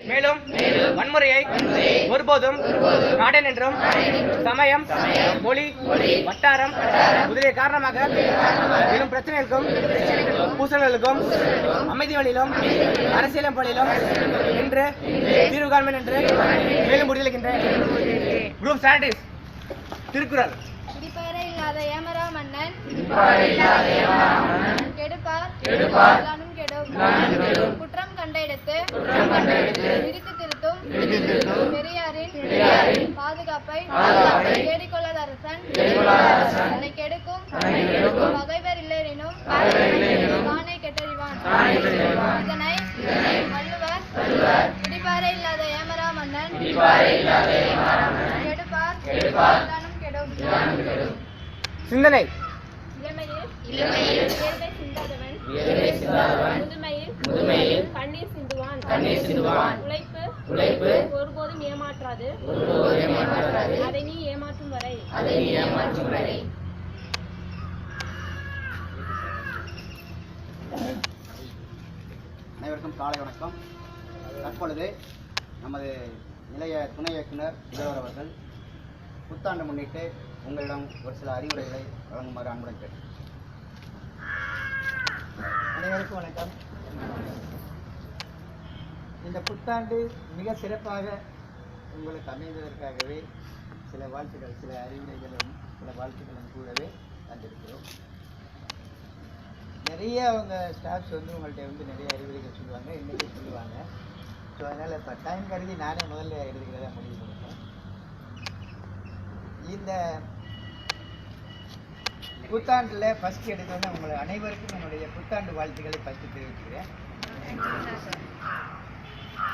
மேலும் வன்முறையை ஒருபோதும் நாடன் என்றும் சமயம் மொழி வட்டாரம் முதலிய காரணமாக எழும் பிரச்சனைகளுக்கும் பூசல்களுக்கும் அமைதி வழியிலும் அரசியலும் பணியிலும் நின்று தீர்வு காண்பேன் என்று மேலும் உறுதியளிக்கின்றேன் குரூப் சானிட்டிஸ் திருக்குறள். இல்லாத ஏமரா மன்னன். கெடுப்பார். கெடும். குற்றம் கண்ட இடித்து. திருத்தும் பெரியாரின் பாதுகாப்பை தேடிக்கொள்ளாத அரசன் தன்னை கெடுக்கும் பகைவர் இல்லெனினும் தானே கெட்டறிவான். இதனை வள்ளுவர் இடிப்பாரே இல்லாத ஏமரா மன்னன் கெடுப்பார். சிந்தனை. இளமையில் இளமையில் உழைப்பு. உழைப்பு. ஒருபோதும் ஏமாற்றாது. ஒருபோதும் ஏமாற்றாது. அதை நீ ஏமாற்றும் வரை. அதை நீ ஏமாற்றும் வரை. அனைவருக்கும் காலை வணக்கம். தற்பொழுது நமது நிலைய துணை இயக்குனர் முதல்வர் அவர்கள் புத்தாண்டு முன்னிட்டு உங்களிடம் ஒரு சில அறிவுரைகளை வழங்குமாறு அன்புடன் கேட்டேன் அனைவருக்கும் வணக்கம். இந்த புத்தாண்டு மிக சிறப்பாக உங்களுக்கு அமைந்ததற்காகவே சில வாழ்த்துக்கள் சில அறிவுரைகளும் சில வாழ்த்துக்களும் கூடவே தந்திருக்கிறோம். நிறைய அவங்க ஸ்டாஃப்ஸ் வந்து உங்கள்கிட்ட வந்து நிறைய அறிவுரைகள் சொல்லுவாங்க இன்றைக்கி சொல்லுவாங்க. ஸோ அதனால் இப்போ டைம் கருதி நானே முதல்ல எழுதுகிறதா முடிவு பண்ணிட்டேன். இந்த புத்தாண்டில் ஃபஸ்ட் எடுத்தோன்னே உங்களை அனைவருக்கும் என்னுடைய புத்தாண்டு வாழ்த்துக்களை ஃபஸ்ட்டு தெரிவிச்சுக்கிறேன்.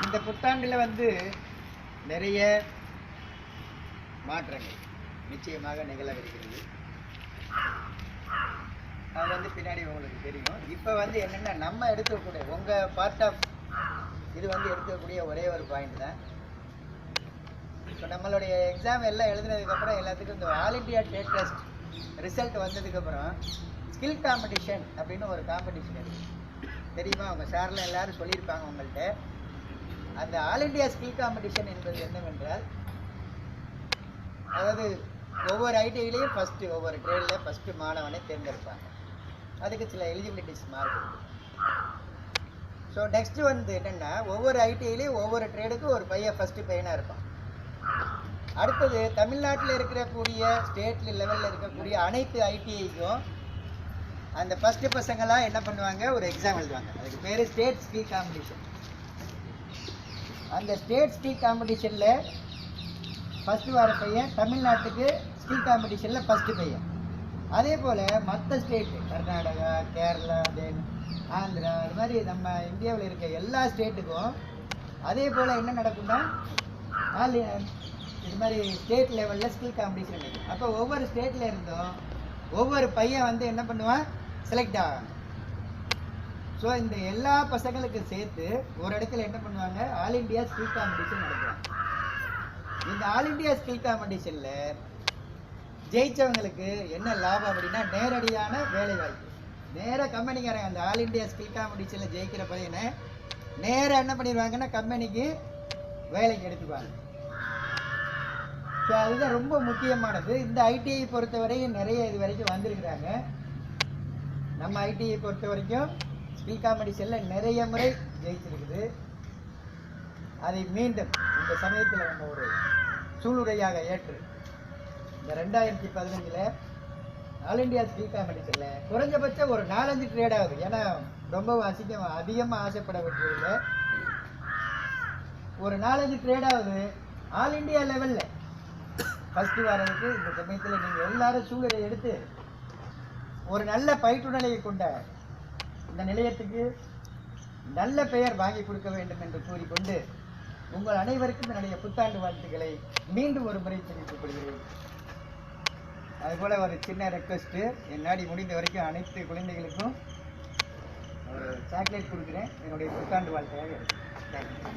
இந்த புத்தாண்டில் வந்து நிறைய மாற்றங்கள் நிச்சயமாக நிகழவிருக்கிறது அது வந்து பின்னாடி உங்களுக்கு தெரியும். இப்போ வந்து என்னென்னா நம்ம எடுக்கக்கூடிய உங்கள் பார்ட் ஆஃப் இது வந்து எடுக்கக்கூடிய ஒரே ஒரு பாயிண்ட் தான். இப்போ நம்மளுடைய எக்ஸாம் எல்லாம் எழுதுனதுக்கப்புறம் எல்லாத்துக்கும் இந்த all India date test result வந்ததுக்கப்புறம் ஸ்கில் காம்படிஷன் அப்படின்னு ஒரு காம்படிஷன் இருக்குது தெரியுமா? அவங்க சார்ல எல்லோரும் சொல்லியிருப்பாங்க உங்கள்கிட்ட அந்த ஆல் இண்டியா ஸ்கில் காம்படிஷன் என்பது என்னவென்றால் அதாவது ஒவ்வொரு ஐடிஐலையும் ஃபஸ்ட்டு ஒவ்வொரு ட்ரேடில் ஃபஸ்ட்டு மாணவனை தேர்ந்தெடுப்பாங்க. அதுக்கு சில எலிஜிபிலிட்டிஸ் மார்க் ஸோ நெக்ஸ்ட் வந்து என்னென்னா ஒவ்வொரு ஐடிஐலையும் ஒவ்வொரு ட்ரேடுக்கும் ஒரு பையன் ஃபஸ்ட்டு பையனாக இருப்பான். அடுத்தது தமிழ்நாட்டில் இருக்கக்கூடிய ஸ்டேட் லெவலில் இருக்கக்கூடிய அனைத்து ஐடிஐக்கும் அந்த ஃபஸ்ட்டு பசங்களாம் என்ன பண்ணுவாங்க? ஒரு எக்ஸாம் எழுதுவாங்க. அதுக்கு பேர் ஸ்டேட் ஸ்கில் காம்படிஷன் அந்த ஸ்டேட் ஸ்டீட் காம்படிஷனில் ஃபஸ்ட்டு வர பையன் தமிழ்நாட்டுக்கு ஸ்டீட் காம்படிஷனில் ஃபஸ்ட்டு பையன். அதே போல் மற்ற ஸ்டேட்டு கர்நாடகா கேரளா தென் ஆந்திரா அது மாதிரி நம்ம இந்தியாவில் இருக்க எல்லா ஸ்டேட்டுக்கும் அதே போல் என்ன நடக்கும்னா ஆல் இது மாதிரி ஸ்டேட் லெவலில் ஸ்கில் காம்படிஷன் நடக்கும். அப்போ ஒவ்வொரு ஸ்டேட்டில் இருந்தும் ஒவ்வொரு பையன் வந்து என்ன பண்ணுவான்? செலக்ட் ஆவாங்க ஸோ இந்த எல்லா பசங்களுக்கும் சேர்த்து ஒரு இடத்துல என்ன பண்ணுவாங்க? ஆல் இண்டியா ஸ்கில் காம்படிஷன் நடத்துவாங்க. இந்த ஆல் இண்டியா ஸ்கில் காம்படிஷனில் ஜெயித்தவங்களுக்கு என்ன லாபம் அப்படின்னா நேரடியான வேலை வாய்ப்பு நேராக கம்பெனிக்காரங்க அந்த ஆல் இண்டியா ஸ்கில் காம்படிஷனில் ஜெயிக்கிற பையனை நேராக என்ன பண்ணிடுவாங்கன்னா கம்பெனிக்கு வேலைக்கு எடுத்துப்பாங்க. ஸோ அதுதான் ரொம்ப முக்கியமானது. இந்த ஐடிஐ பொறுத்தவரையும் நிறைய இது வரைக்கும் வந்திருக்கிறாங்க. நம்ம ஐடிஐ பொறுத்த வரைக்கும் பி காமெடி செல்ல நிறைய முறை ஜெயிச்சிருக்குது அதை மீண்டும் இந்த சமயத்தில் நம்ம ஒரு சூளுரையாக ஏற்று. இந்த ரெண்டாயிரத்தி பதினஞ்சில் ஆல் இண்டியா காமெடி செல்லில் குறைஞ்சபட்சம் ஒரு நாலஞ்சு ட்ரேட் ஆகுது. ஏன்னா ரொம்பவும் அசிங்கம் அதிகமாக ஆசைப்பட வேண்டியதில்லை ஒரு நாலஞ்சு ட்ரேட் ஆகுது ஆல் இண்டியா லெவலில் ஃபஸ்ட்டு வாரத்துக்கு இந்த சமயத்தில் நீங்கள் எல்லாரும் சூழலை எடுத்து ஒரு நல்ல பயிற்றுநிலையை கொண்ட இந்த நிலையத்துக்கு நல்ல பெயர் வாங்கி கொடுக்க வேண்டும் என்று கூறிக்கொண்டு உங்கள் அனைவருக்கும் என்னுடைய புத்தாண்டு வாழ்த்துக்களை மீண்டும் ஒரு முறை தெரிவித்துக் கொள்கிறேன். அதுபோல் ஒரு சின்ன ரெக்வஸ்ட்டு என்னாடி முடிந்த வரைக்கும் அனைத்து குழந்தைகளுக்கும் ஒரு சாக்லேட் கொடுக்குறேன். என்னுடைய புத்தாண்டு வாழ்க்கையாக தேங்க்யூ